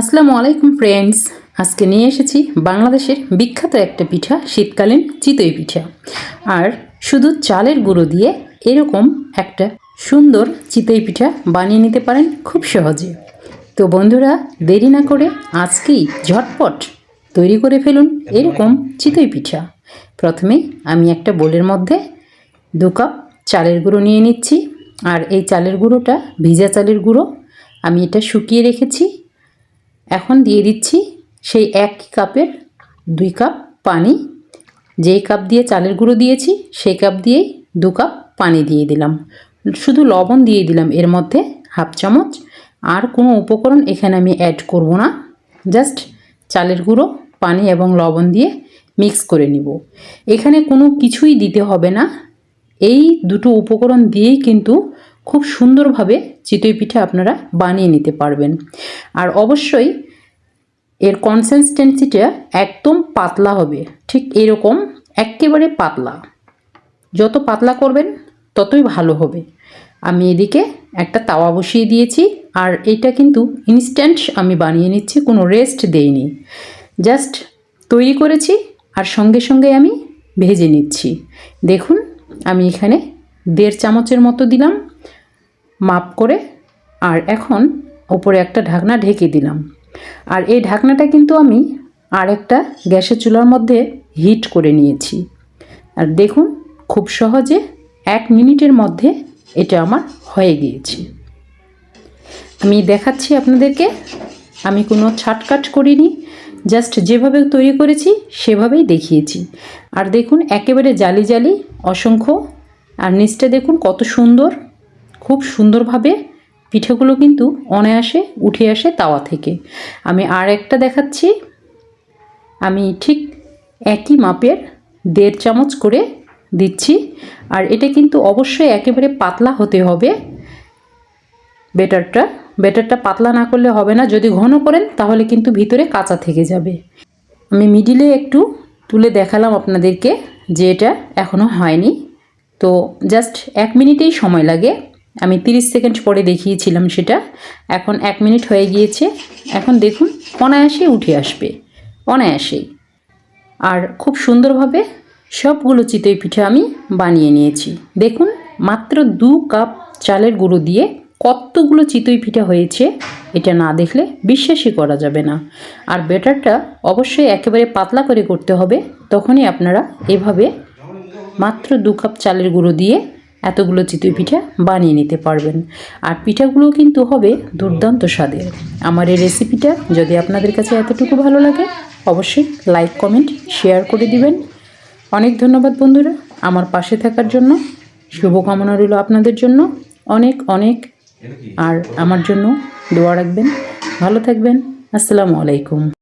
আসসালামু আলাইকুম ফ্রেন্ডস আজকে নিয়ে এসেছি বাংলাদেশের বিখ্যাত একটা পিঠা, শীতকালীন চিতই পিঠা। আর শুধু চালের গুঁড়ো দিয়ে এরকম একটা সুন্দর চিতই পিঠা বানিয়ে নিতে পারেন খুব সহজে। তো বন্ধুরা, দেরি না করে আজকেই ঝটপট তৈরি করে ফেলুন এরকম চিতই পিঠা। প্রথমে আমি একটা বোলের মধ্যে দু কাপ চালের গুঁড়ো নিয়ে নিচ্ছি। আর এই চালের গুঁড়োটা, ভিজা চালের গুঁড়ো, আমি এটা শুকিয়ে রেখেছি। এখন দিয়ে দিচ্ছি সেই এক কাপের দুই কাপ পানি। যেই কাপ দিয়ে চালের গুঁড়ো দিয়েছি, সেই কাপ দিয়েই দু কাপ পানি দিয়ে দিলাম। শুধু লবণ দিয়ে দিলাম এর মধ্যে হাফ চামচ। আর কোনো উপকরণ এখানে আমি অ্যাড করব না। জাস্ট চালের গুঁড়ো, পানি এবং লবণ দিয়ে মিক্স করে নিব। এখানে কোনো কিছুই দিতে হবে না। এই দুটো উপকরণ দিয়েই কিন্তু খুব সুন্দরভাবে চিতই পিঠা আপনারা বানিয়ে নিতে পারবেন। আর অবশ্যই এর কনসিস্টেন্সিটা একদম পাতলা হবে, ঠিক এরকম একেবারে পাতলা। যত পাতলা করবেন, ততই ভালো হবে। আমি এদিকে একটা তাওয়া বসিয়ে দিয়েছি, আর এটা কিন্তু ইনস্ট্যান্ট আমি বানিয়ে নিচ্ছি, কোনো রেস্ট দেইনি। জাস্ট তৈরি করেছি, আর সঙ্গে সঙ্গে আমি ভেজে নিচ্ছি। দেখুন, আমি এখানে দেড় চামচের মতো দিলাম। মাপ করে আর এখন ওপরে একটা ঢাকনা ঢেকে দিলাম। আর এই ঢাকনাটা কিন্তু আমি আর একটা গ্যাসের চুলার মধ্যে হিট করে নিয়েছি। আর দেখুন, খুব সহজে এক মিনিটের মধ্যে এটা আমার হয়ে গিয়েছে। আমি দেখাচ্ছি আপনাদেরকে। আমি কোনো ছাটকাট করিনি, জাস্ট যেভাবে তৈরি করেছি সেভাবেই দেখিয়েছি। আর দেখুন, একেবারে জালি জালি, অসংখ্য। আর নিচটা দেখুন, কত সুন্দর। খুব সুন্দরভাবে পিঠেগুলো কিন্তু অনায়াসে উঠে আসে তাওয়া থেকে। আমি আর একটা দেখাচ্ছি। আমি ঠিক একই মাপের দেড় চামচ করে দিচ্ছি। আর এটা কিন্তু অবশ্যই একেবারে পাতলা হতে হবে। বেটারটা বেটারটা পাতলা না করলে হবে না। যদি ঘন করেন তাহলে কিন্তু ভিতরে কাঁচা থেকে যাবে। আমি মিডিলে একটু তুলে দেখালাম আপনাদেরকে যে এটা এখনও হয়নি। তো জাস্ট এক মিনিটেই সময় লাগে। আমি 30 সেকেন্ড পরে দেখিয়েছিলাম সেটা। এখন এক মিনিট হয়ে গিয়েছে। এখন দেখুন অনায়াসে উঠে আসবে। অনায়াসেই। আর খুব সুন্দরভাবে সবগুলো চিতই পিঠা আমি বানিয়ে নিয়েছি। দেখুন, মাত্র দু কাপ চালের গুঁড়ো দিয়ে কতগুলো চিতই পিঠা হয়েছে, এটা না দেখলে বিশ্বাসই করা যাবে না। আর বেটারটা অবশ্যই একেবারে পাতলা করে করতে হবে, তখনই আপনারা এভাবে মাত্র দু কাপ চালের গুঁড়ো দিয়ে এতগুলো চিতই পিঠা বানিয়ে নিতে পারবেন। আর পিঠাগুলো কিন্তু হবে দুর্দান্ত স্বাদের। আমার এই রেসিপিটা যদি আপনাদের কাছে এতটুকু ভালো লাগে, অবশ্যই লাইক কমেন্ট শেয়ার করে দিবেন। অনেক ধন্যবাদ বন্ধুরা আমার পাশে থাকার জন্য। শুভকামনা রইল আপনাদের জন্য। অনেক অনেক আর আমার জন্য দোয়া রাখবেন। ভালো থাকবেন। আসসালামু আলাইকুম।